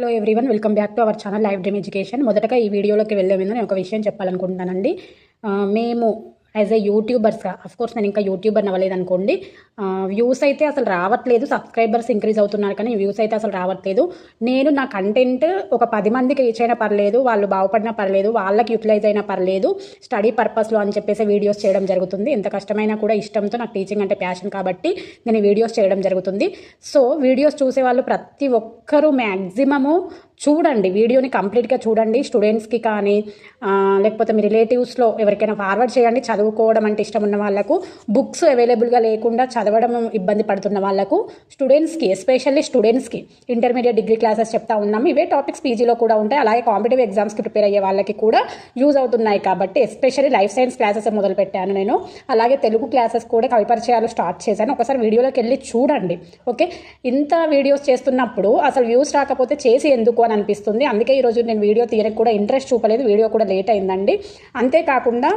Hello everyone welcome back to our channel live dream education మొదటగా ఈ వీడియోలోకి వెళ్ళే ముందు నేను ఒక విషయం చెప్పాలనుకుంటున్నానండి. మేము యాజ్ ఎ యూట్యూబర్స్గా అఫ్కోర్స్ నేను ఇంకా యూట్యూబర్ అవ్వలేదు అనుకోండి వ్యూస్ అయితే అసలు రావట్లేదు. సబ్స్క్రైబర్స్ ఇంక్రీజ్ అవుతున్నారు కానీ వ్యూస్ అయితే అసలు రావట్లేదు. నేను నా కంటెంట్ ఒక పది మందికి రీచ్ అయినా పర్లేదు వాళ్ళు బాగుపడినా పర్లేదు వాళ్ళకి యూటిలైజ్ అయినా పర్లేదు స్టడీ పర్పస్లో అని చెప్పేసి వీడియోస్ చేయడం జరుగుతుంది. ఎంత కష్టమైనా కూడా ఇష్టంతో నాకు టీచింగ్ అంటే ప్యాషన్ కాబట్టి నేను వీడియోస్ చేయడం జరుగుతుంది. సో వీడియోస్ చూసే వాళ్ళు ప్రతి ఒక్కరూ మ్యాక్సిమము చూడండి వీడియోని కంప్లీట్గా చూడండి. స్టూడెంట్స్కి కానీ లేకపోతే మీ రిలేటివ్స్లో ఎవరికైనా ఫార్వర్డ్ చేయండి. చదువుకోవడం అంటే ఇష్టం ఉన్న వాళ్ళకు బుక్స్ అవైలబుల్గా లేకుండా చదవడం ఇబ్బంది పడుతున్న వాళ్ళకు స్టూడెంట్స్కి ఎస్పెషల్లీ స్టూడెంట్స్కి ఇంటర్మీడియట్ డిగ్రీ క్లాసెస్ చెప్తా ఉన్నాము ఇవే టాపిక్స్ పీజీలో కూడా ఉంటాయి. అలాగే కాంపిటేటివ్ ఎగ్జామ్స్కి ప్రిపేర్ అయ్యే వాళ్ళకి కూడా యూజ్ అవుతున్నాయి కాబట్టి ఎస్పెషల్లీ లైఫ్ సైన్స్ క్లాసెస్ మొదలు పెట్టాను నేను. అలాగే తెలుగు క్లాసెస్ కూడా కవిపరిచయాలు స్టార్ట్ చేశాను. ఒకసారి వీడియోలోకి వెళ్ళి చూడండి ఓకే? ఇంత వీడియోస్ చేస్తున్నప్పుడు అసలు వ్యూస్ రాకపోతే చేసి ఎందుకు అని అనిపిస్తుంది అందుకే ఈరోజు నేను వీడియో తీయడానికి కూడా ఇంట్రెస్ట్ చూపలేదు. వీడియో కూడా లేట్ అయిందండి. అంతేకాకుండా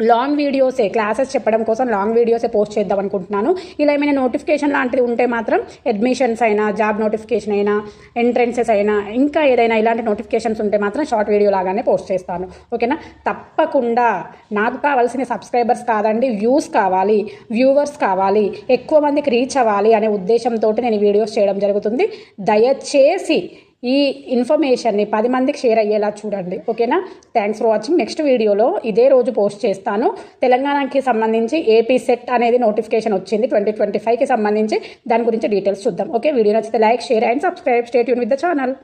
లాంగ్ వీడియోసే క్లాసెస్ చెప్పడం కోసం లాంగ్ వీడియోసే పోస్ట్ చేద్దాం అనుకుంటున్నాను. ఇలా ఏమైనా నోటిఫికేషన్ లాంటిది ఉంటే మాత్రం అడ్మిషన్స్ అయినా జాబ్ నోటిఫికేషన్ అయినా ఎంట్రెన్సెస్ అయినా ఇంకా ఏదైనా ఇలాంటి నోటిఫికేషన్స్ ఉంటే మాత్రం షార్ట్ వీడియో లాగానే పోస్ట్ చేస్తాను. ఓకేనా తప్పకుండా నాకు కావాల్సిన సబ్స్క్రైబర్స్ కాదండి వ్యూస్ కావాలి వ్యూవర్స్ కావాలి ఎక్కువ మందికి రీచ్ అవ్వాలి అనే ఉద్దేశంతో నేను వీడియోస్ చేయడం జరుగుతుంది. దయచేసి ఈ ఇన్ఫర్మేషన్ని పది మందికి షేర్ అయ్యేలా చూడండి ఓకేనా? థ్యాంక్స్ ఫర్ వాచింగ్ నెక్స్ట్ వీడియోలో ఇదే రోజు పోస్ట్ చేస్తాను. తెలంగాణకి సంబంధించి ఏపీ సెట్ అనేది నోటిఫికేషన్ వచ్చింది ట్వంటీ ట్వంటీ ఫైవ్కి సంబంధించి. దాని గురించి డీటెయిల్స్ చూద్దాం ఓకే? వీడియో నచ్చితే like share and subscribe stay Yoon with the channel